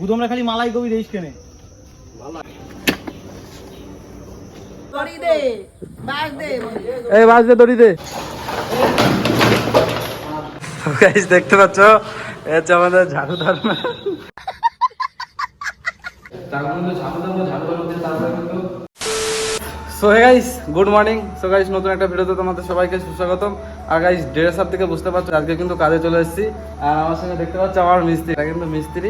গুদমরা খালি মালাই কবি দেশ কেনে। এই বাস দে দড়ি দে। গাইস দেখতে পাচ্ছ? এ হচ্ছে আমাদের ঝাড়ু ধর্ম so hey guys good morning so guys নতুন একটা ভিডিওতে তোমাদের সবাইকে সুস্বাগতম। আর গাইস ড্রেস আপ থেকে বুঝতে পারছ, আজকে কিন্তু কাজে চলে এসেছি। আর আমার সঙ্গে দেখতে পাচ্ছ আমার মিস্ত্রি। কিন্তু মিস্ত্রি।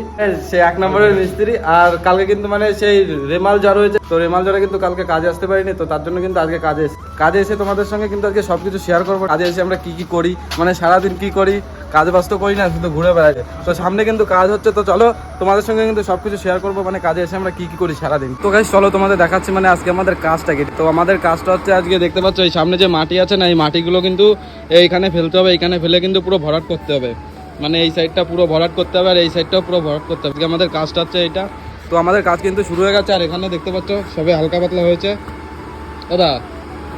সে এক নম্বরের মিস্ত্রি। আর কালকে কিন্তু মানে সেই রেমাল জ্বর হয়েছে। তো রেমাল জ্বরে কিন্তু কালকে কাজে আসতে পারিনি। তো তার জন্য কিন্তু আজকে কাজে কাজে এসে তোমাদের সঙ্গে কিন্তু আজকে সবকিছু শেয়ার করব। কাজে এসে আমরা কি কি করি? মানে সারাদিন কি করি? কাজ বাস্ত করি না শুধু ঘুরে বেড়াই। তো সামনে কিন্তু কাজ হচ্ছে তো চলো তোমাদের সঙ্গে কিন্তু সবকিছু শেয়ার করব মানে কাজে এসে আমরা কি কি করি সারাদিন। তো গাইস চলো তোমাদের দেখাচ্ছি মানে আজকে আমাদের কাজটা কি। তো আমাদের কাজটা হচ্ছে আজকে দেখতে পাচ্ছ এই সামনে যে মাটি আছে না এই মাটিগুলো কিন্তু এইখানে ফেলতে হবে এইখানে ফেলে কিন্তু পুরো ভরাট করতে হবে। মানে এই সাইডটা পুরো ভরাট করতে হবে আর এই সাইডটাও পুরো ভরাট করতে হবে। আজকে আমাদের কাজটা হচ্ছে এইটা। তো আমাদের কাজ কিন্তু শুরু হয়ে গেছে আর এখানে দেখতে পাচ্ছ সবে হালকা পাতলা হয়েছে। দাদা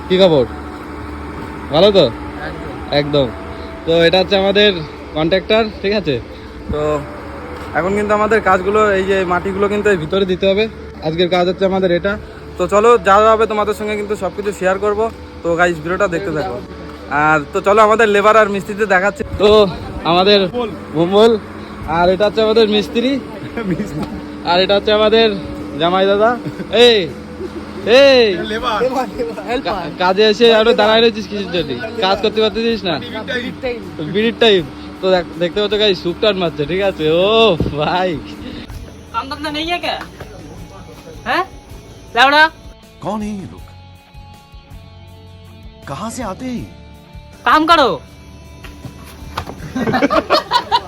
কি খবর? ভালো তো? একদম। তো এটা হচ্ছে আমাদের কন্ট্রাক্টর ঠিক আছে? তো এখন কিন্তু আমাদের কাজগুলো এই যে মাটিগুলো কিন্তু ভিতরে দিতে হবে। আজকের কাজ হচ্ছে আমাদের এটা। তো চলো যা যা হবে তোমাদের সঙ্গে কিন্তু সব কিছু শেয়ার করব। তো গাইজ ভিডিওটা দেখতে থাকো। আর তো চলো আমাদের লেবার আর মিস্ত্রিতে দেখাচ্ছে। তো আমাদের ভুমল আর এটা হচ্ছে আমাদের মিস্ত্রি। আর এটা হচ্ছে আমাদের জামাই দাদা। এই এই কা- কাজে এসে আরো দাঁড়ায় রয়েছিস কিছুর জন্য কাজ করতে পারতেছিস না বিড়ির টাইম তো দেখ- দেখতে পাচ্ছ গাই সুপটান মারছে ঠিক আছে ও ভাই काम धंधा नहीं है क्या हैं लावड़ा कौन है ये लोग कहां से आते हैं ये? काम करो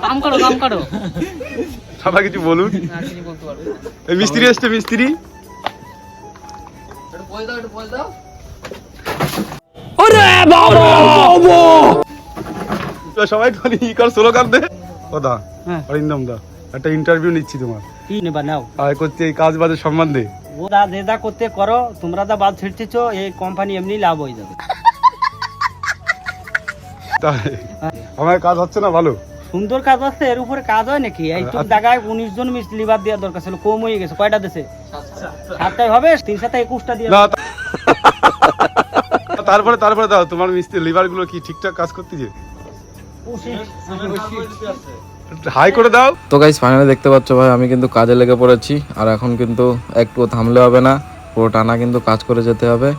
काम करो काम करो সবাই কিছু বলুন এই মিস্ত্রি এসছে মিস্ত্রি সবাই খালি ই কর স্লোগান দে। ও হ্যাঁ। অরিন্দম দা একটা ইন্টারভিউ নিচ্ছি তোমার। কি নেবা নাও। আর করছে এই কাজ বাজের সম্বন্ধে ও দা যে দা করতে করো তোমরা দা বাদ ছিড়তেছো এই কোম্পানি এমনি লাভ হয়ে যাবে। তাই আমার কাজ হচ্ছে না ভালো? সুন্দর কাজ আছে এর উপরে কাজ হয় নাকি? এইটুকু জায়গায় উনিশ জন মিস্ত্রি লিভার দেওয়ার দরকার ছিল কম হয়ে গেছে কয়টা দেশে সাতটাই হবে তিন সাথে একুশটা দিয়ে তারপরে তারপরে দাও তোমার মিস্ত্রি লিভারগুলো কি ঠিকঠাক কাজ করতেছে হাই করে দাও। তো গাইস ফাইনালি দেখতে পাচ্ছ ভাই আমি কিন্তু কাজে লেগে পড়েছি আর এখন কিন্তু একটু থামলে হবে না পুরো টানা কিন্তু কাজ করে যেতে হবে।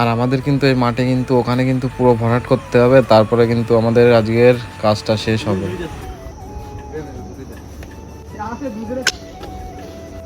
আর আমাদের কিন্তু এই মাঠে কিন্তু ওখানে কিন্তু পুরো ভরাট করতে হবে তারপরে কিন্তু আমাদের আজকের কাজটা শেষ হবে।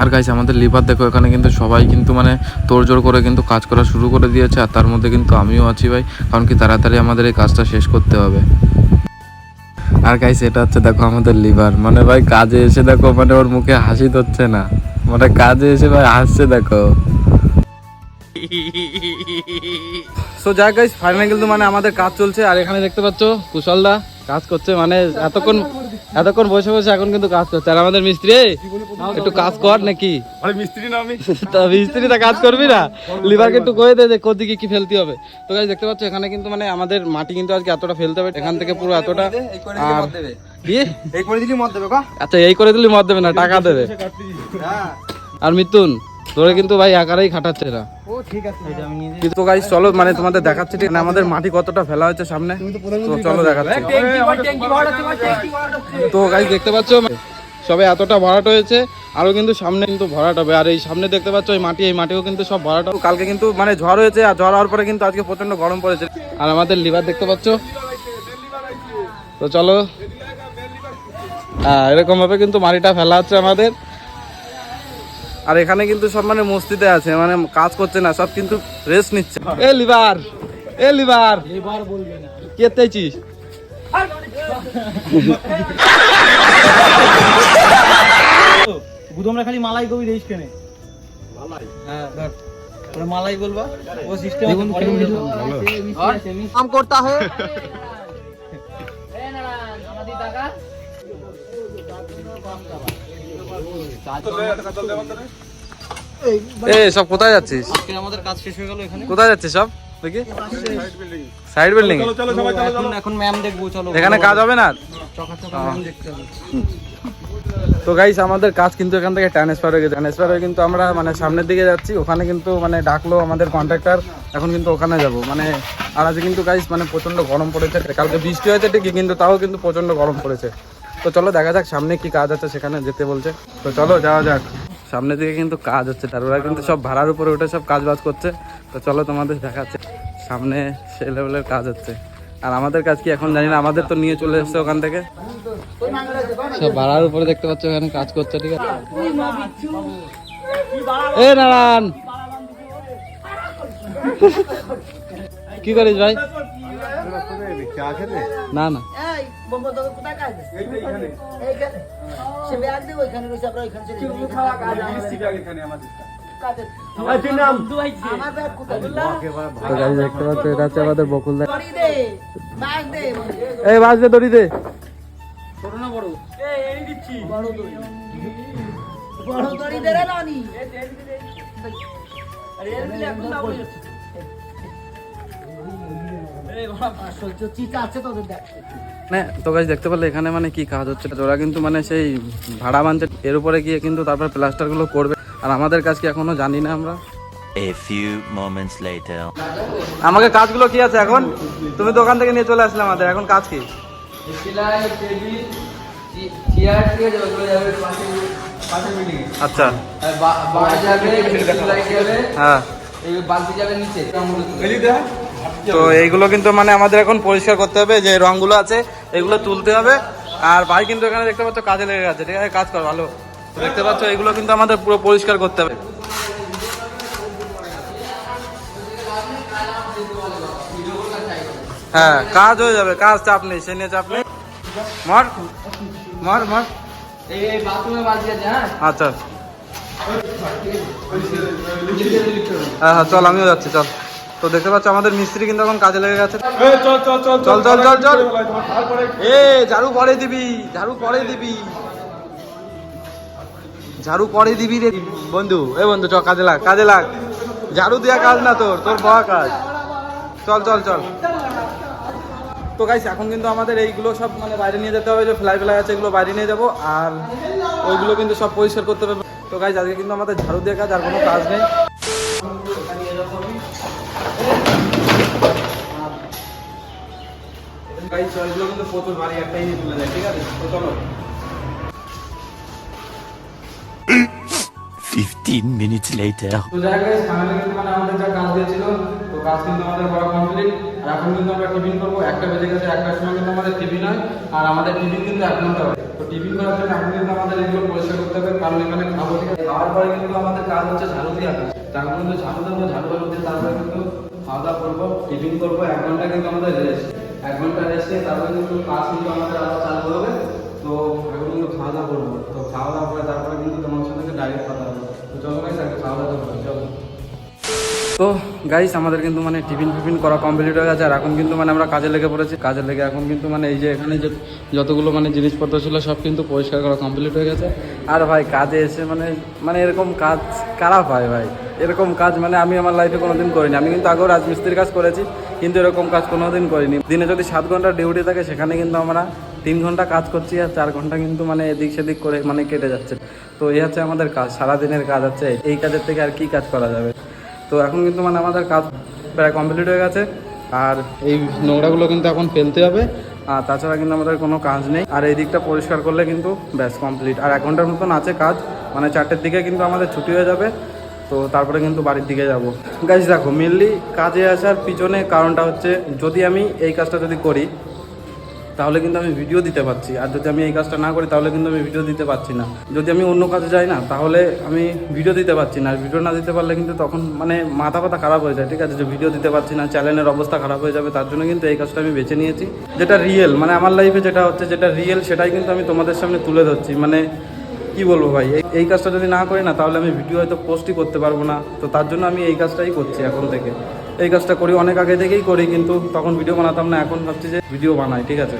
আর গাইস আমাদের লিভার দেখো, এখানে কিন্তু সবাই কিন্তু মানে তোড়জোড় করে কিন্তু কাজ করা শুরু করে দিয়েছে, আর তার মধ্যে কিন্তু আমিও আছি ভাই, কারণ কি তাড়াতাড়ি আমাদের এই কাজটা শেষ করতে হবে। আর গাইস এটা হচ্ছে দেখো আমাদের লিভার মানে ভাই কাজে এসে দেখো মানে ওর মুখে হাসি ধরছে না। মানে কাজে এসে ভাই হাসছে দেখো। সো যাক গাইস ফাইনালি কিন্তু মানে আমাদের কাজ চলছে, আর এখানে দেখতে পাচ্ছ, কুশলদা কাজ করছে মানে এতক্ষণ এতক্ষণ বসে বসে এখন কিন্তু কাজ করছে। আর আমাদের মিস্ত্রি একটু কাজ কর নাকি? আরে মিস্ত্রি না মিস্ত্রি তা কাজ করবি না? লিভারকে একটু কয়ে দে যে কোদিকে কি ফেলতে হবে। তো গাইস দেখতে পাচ্ছ এখানে কিন্তু মানে আমাদের মাটি কিন্তু আজকে এতটা ফেলতে হবে এখান থেকে পুরো এতটা আর এই করে দিলি মত আচ্ছা, দেবে না টাকা দেবে। হ্যাঁ। আর মিতুন তোরা কিন্তু ভাই একারাই খাটাচ্ছে না ও ঠিক আছে। চলো মানে তোমাদের দেখাচ্ছি ঠিক না আমাদের মাটি কতটা ফেলা হয়েছে সামনে। তো চলো দেখাচ্ছি। তো গাড়ি দেখতে পাচ্ছ সবে এতটা ভরাট হয়েছে আরও কিন্তু সামনে কিন্তু ভরাট হবে। আর এই সামনে দেখতে পাচ্ছ এই মাটি এই মাটিও কিন্তু সব ভরাট হবে। কালকে কিন্তু মানে ঝড় হয়েছে আর ঝড় হওয়ার পরে কিন্তু আজকে প্রচণ্ড গরম পড়েছে। আর আমাদের লিভার দেখতে পাচ্ছ? তো চলো। হ্যাঁ এরকম ভাবে কিন্তু মাটিটা ফেলা হচ্ছে আমাদের। আর এখানে কিন্তু সব মানে মস্তিতে আছে মানে কাজ করছে না সব কিন্তু রেস্ট নিচ্ছে। এ লিভার এ লিভার। লিভার বলবে না। কে চাইছিস গুদমরা খালি মালাই কবি দেইস কেনে। মালাই? হ্যাঁ ধর। মালাই বলবা। ও সিস্টেম কাম করতা হে সব কোথায় যাচ্ছিস? আমাদের কাজ শেষ হয়ে গেল এখানে। কোথায় যাচ্ছিস সব? দেখি। সাইড বিল্ডিং এখন এখন ম্যাম দেখব চলো। এখানে কাজ হবে না? চকা চকা ম্যাম দেখতে হবে। তো গাইস আমাদের কাজ কিন্তু এখান থেকে ট্রান্সফার হয়ে গেছে। ট্রান্সফার হয়ে কিন্তু আমরা মানে সামনের দিকে যাচ্ছি। ওখানে কিন্তু মানে ডাকলো আমাদের কন্ট্রাক্টর এখন কিন্তু ওখানে যাব। মানে আর আজকে কিন্তু গাইস মানে প্রচণ্ড গরম পড়েছে। কালকে বৃষ্টি হয়েছে ঠিকই, কিন্তু তাও কিন্তু প্রচণ্ড গরম পড়েছে। তো চলো দেখা যাক, সামনে কি কাজ আছে সেখানে যেতে বলছে। তো চলো যাওয়া যাক। সামনের দিকে কিন্তু কাজ হচ্ছে। তার ওরা কিন্তু সব ভাড়ার উপরে উঠে সব কাজ বাজ করছে। তো চলো তোমাদের দেখাচ্ছে। সামনে সে লেভেলের কাজ হচ্ছে। আর আমাদের কাজ কি এখন জানি না আমাদের তো নিয়ে চলে এসছে ওখান থেকে। সব ভাড়ার উপরে দেখতে পাচ্ছ ওখানে কাজ করছে ঠিক আছে? এ নারায়ণ! কি করিস ভাই? না না। এই বোম্ব তোকে কোথায় কাজ আছে? এইখানে। গাড়ি দেখতে পাচ্ছ এটা হচ্ছে আমাদের। এই বাস দে দড়ি দে। দেখতে। পারলে এখানে মানে কি কাজ হচ্ছে? ওরা কিন্তু মানে সেই ভাড়া বানছে। এর উপরে গিয়ে কিন্তু তারপর প্লাস্টারগুলো করবে। আর আমাদের কাজ কি এখনও জানি না আমরা? A few moments later. আমাকে কাজগুলো কি আছে এখন? তুমি দোকান থেকে নিয়ে চলে আসলে আমাদের এখন কাজ কি? আচ্ছা। হ্যাঁ। তো এইগুলো কিন্তু মানে আমাদের এখন পরিষ্কার করতে হবে যে রংগুলো আছে এগুলো তুলতে হবে। আর ভাই কিন্তু এখানে দেখতে পাচ্ছ কাজে লেগে গেছে ঠিক আছে? কাজ কর ভালো। দেখতে পাচ্ছ এগুলো কিন্তু আমাদের পুরো পরিষ্কার করতে হবে। হ্যাঁ কাজ হয়ে যাবে কাজ চাপ নেই সে নিয়ে চাপ নেই। মার মার মার। আচ্ছা। হ্যাঁ হ্যাঁ চল আমিও যাচ্ছি চল। তো দেখতে পাচ্ছ আমাদের মিস্ত্রি কিন্তু এখন কাজে লেগে গেছে। চল চল চল চল এ ঝাড়ু পরে দিবি ঝাড়ু পরে দিবি। ঝাড়ু পরে দিবি রে। বন্ধু, এ বন্ধু, চ, কাজে লাগ কাজে লাগ। ঝাড়ু দেওয়া কাজ না তোর তোর বড় কাজ। চল চল চল। তো গাইস এখন কিন্তু আমাদের এইগুলো সব মানে বাইরে নিয়ে যেতে হবে, যে ফ্লাই ফ্লাই আছে এগুলো বাইরে নিয়ে যাব, আর ওইগুলো কিন্তু সব পরিষ্কার করতে হবে। তো গাইস আজকে কিন্তু আমাদের ঝাড়ু দেওয়া কাজ আর কোনো কাজ নেই। কিন্তু প্রচুর বাড়ি একটাই নিয়ে যায়, ঠিক আছে? তো চলো। 15 minutes later. তো যাই guys, finally কিন্তু মানে আমাদের যা কাজ দিয়েছিল তো কাজ কিন্তু আমাদের করা কমপ্লিট আর এখন কিন্তু আমরা টিফিন করব। একটা বেজে গেছে একটার সময় কিন্তু আমাদের টিফিন হয়। আর আমাদের টিফিন কিন্তু এক ঘণ্টা হয় তো টিফিন করার জন্য এখন কিন্তু আমাদের এগুলো পরিষ্কার করতে হবে কারণ এখানে খাব খাওয়ার পরে কিন্তু আমাদের কাজ হচ্ছে ঝাড়ু দেওয়া। কাজ তখন কিন্তু ঝাড়ু দেবো ঝাড়ু দেবো দিয়ে তারপরে কিন্তু খাওয়া দাওয়া করব টিফিন করব। এক ঘণ্টা কিন্তু আমাদের রেস্ট এক ঘণ্টা রেস্টে তারপরে কিন্তু কাজ কিন্তু আমাদের আবার চালু হবে। তো এখন কিন্তু খাওয়া দাওয়া করব। তো খাওয়া দাওয়া করে তারপরে কিন্তু তোমার সাথে ডাইরেক্ট তো গাইস আমাদের কিন্তু মানে টিফিন ফিফিন করা কমপ্লিট হয়ে গেছে। আর এখন কিন্তু মানে আমরা কাজে লেগে পড়েছি। কাজে লেগে এখন কিন্তু মানে এই যে এখানে যে যতগুলো মানে জিনিসপত্র ছিল, সব কিন্তু পরিষ্কার করা কমপ্লিট হয়ে গেছে। আর ভাই, কাজে এসে মানে মানে এরকম কাজ খারাপ হয় ভাই? এরকম কাজ মানে আমি আমার লাইফে কোনোদিন করিনি। আমি কিন্তু আগেও রাজমিস্ত্রির কাজ করেছি, কিন্তু এরকম কাজ কোনোদিন করিনি। দিনে যদি সাত ঘণ্টা ডিউটি থাকে, সেখানে কিন্তু আমরা তিন ঘণ্টা কাজ করছি আর চার ঘণ্টা কিন্তু মানে এদিক সেদিক করে মানে কেটে যাচ্ছে। তো এই হচ্ছে আমাদের কাজ, সারাদিনের কাজ হচ্ছে এই কাজের থেকে আর কি কাজ করা যাবে? তো এখন কিন্তু মানে আমাদের কাজ প্রায় কমপ্লিট হয়ে গেছে। আর এই নোংরাগুলো কিন্তু এখন ফেলতে হবে। আর তাছাড়া কিন্তু আমাদের কোনো কাজ নেই। আর এই দিকটা পরিষ্কার করলে কিন্তু ব্যাস কমপ্লিট আর এক ঘণ্টার মতন আছে কাজ। মানে চারটের দিকে কিন্তু আমাদের ছুটি হয়ে যাবে। তো তারপরে কিন্তু বাড়ির দিকে যাব। গাইজ দেখো মেনলি কাজে আসার পিছনে কারণটা হচ্ছে যদি আমি এই কাজটা যদি করি তাহলে কিন্তু আমি ভিডিও দিতে পারছি। আর যদি আমি এই কাজটা না করি, তাহলে কিন্তু আমি ভিডিও দিতে পারছি না। যদি আমি অন্য কাজে যাই না, তাহলে আমি ভিডিও দিতে পারছি না। আর ভিডিও না দিতে পারলে কিন্তু তখন মানে মাথা পাতা খারাপ হয়ে যায়। ঠিক আছে, যে ভিডিও দিতে পারছি না চ্যানেলের অবস্থা খারাপ হয়ে যাবে, তার জন্য কিন্তু এই কাজটা আমি বেছে নিয়েছি। যেটা রিয়েল মানে আমার লাইফে যেটা হচ্ছে, যেটা রিয়েল সেটাই কিন্তু আমি তোমাদের সামনে তুলে ধরছি। মানে কি বলব ভাই, এই কাজটা যদি না করি না, তাহলে আমি ভিডিও হয়তো পোস্টই করতে পারব না। তো তার জন্য আমি এই কাজটাই করছি এখন থেকে। এই কাজটা করি, অনেক আগে থেকেই করি, কিন্তু তখন ভিডিও বানাতাম না, এখন ভাবছি যে ভিডিও বানাই, ঠিক আছে?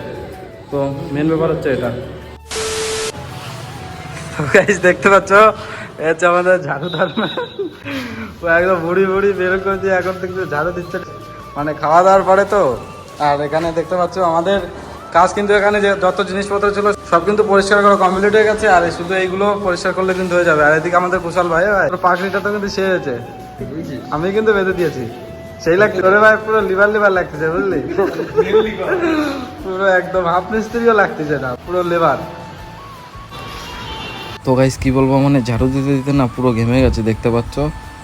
তো মেন ব্যাপার হচ্ছে এটা। দেখতে পাচ্ছ? হচ্ছে আমাদের ঝাড়ু ধারনা ও একদম বুড়ি বুড়ি বের করে দিয়ে এখন দেখতে ঝাড়ু দিচ্ছে। মানে খাওয়া দাওয়ার পরে তো। আর এখানে দেখতে পাচ্ছ আমাদের কাজ কিন্তু এখানে যে যত জিনিসপত্র ছিল, সব কিন্তু পরিষ্কার করা কমপ্লিট হয়ে গেছে। আর শুধু এইগুলো পরিষ্কার করলে কিন্তু হয়ে যাবে। আর এদিকে আমাদের কুশাল ভাই ভাই পুরো পাখড়িটা তো কিন্তু সে হয়েছে। আমি কিন্তু বেঁধে দিয়েছি। সেই লাগছে ওরে ভাই পুরো লিভার লিভার লাগতেছে বুঝলি? পুরো একদম হাফ মিস্ত্রিও লাগতেছে না পুরো লেবার তো গাইস কি বলব মানে ঝাড়ু দিতে দিতে না পুরো ঘেমে গেছে দেখতে পাচ্ছ?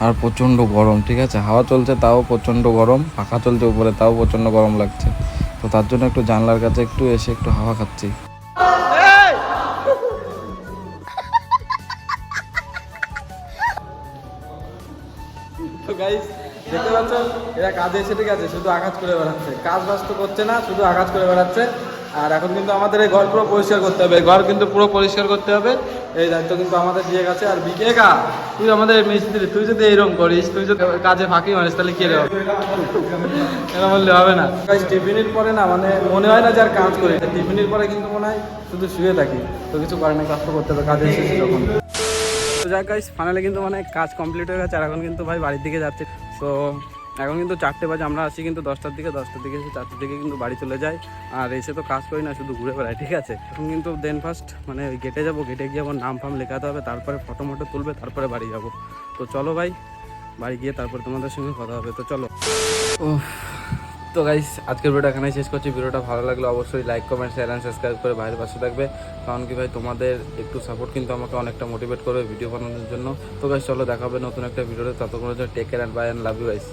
আর প্রচণ্ড গরম ঠিক আছে? হাওয়া চলছে তাও প্রচণ্ড গরম পাখা চলছে উপরে তাও প্রচণ্ড গরম লাগছে। তো তার জন্য একটু জানলার কাছে একটু এসে একটু হাওয়া খাচ্ছি। তো গাইস দেখতে পাচ্ছ? এরা কাজে এসে ঠিক আছে? শুধু আঘাত করে বেড়াচ্ছে। কাজ বাজ তো করছে না, শুধু আঘাত করে বেড়াচ্ছে। আর এখন কিন্তু আমাদের এই ঘর পুরো পরিষ্কার করতে হবে। ঘর কিন্তু পুরো পরিষ্কার করতে হবে। এই দায়িত্ব কিন্তু আমাদের দিয়ে গেছে। আর বিকে কা তুই আমাদের মিস্ত্রি তুই যদি এইরকম করিস, তুই যদি কাজে ফাঁকি মারিস, তাহলে কি রে? এরকম বললে হবে না। টিফিনের পরে না মানে মনে হয় না যে আর কাজ করি। টিফিনের পরে কিন্তু মনে হয় শুধু শুয়ে থাকি। তো কিছু করে না কাজ তো করতে হবে। কাজে এসেছি যখন। তো যাক গাইস ফাইনালি কিন্তু মানে কাজ কমপ্লিট হয়ে গেছে। আর এখন কিন্তু ভাই বাড়ির দিকে যাচ্ছে। তো এখন কিন্তু চারটে বাজে, আমরা আসি কিন্তু দশটার দিকে দশটার দিকে এসে চারটের দিকে কিন্তু বাড়ি চলে যাই। আর এসে তো কাজ করি না, শুধু ঘুরে বেড়াই, ঠিক আছে? এখন কিন্তু দেন ফার্স্ট মানে গেটে যাব গেটে গিয়ে আমার নাম ফাম লেখাতে হবে, তারপরে ফটো মটো তুলবে, তারপরে বাড়ি যাব। তো চলো ভাই, বাড়ি গিয়ে তারপরে তোমাদের সঙ্গে কথা হবে, তো চলো। ও তো গাইস আজকের ভিডিওটা এখানেই শেষ করছি। ভিডিওটা ভালো লাগলে অবশ্যই like comment share and subscribe করে ভাইয়ের পাশে থাকবে। কারণ কি ভাই, তোমাদের একটু সাপোর্ট কিন্তু আমাকে অনেকটা মোটিভেট করবে ভিডিও বানানোর জন্য। তো গাইস চলো দেখাবে নতুন একটা ভিডিওতে ততক্ষণ take care and bye and love you guys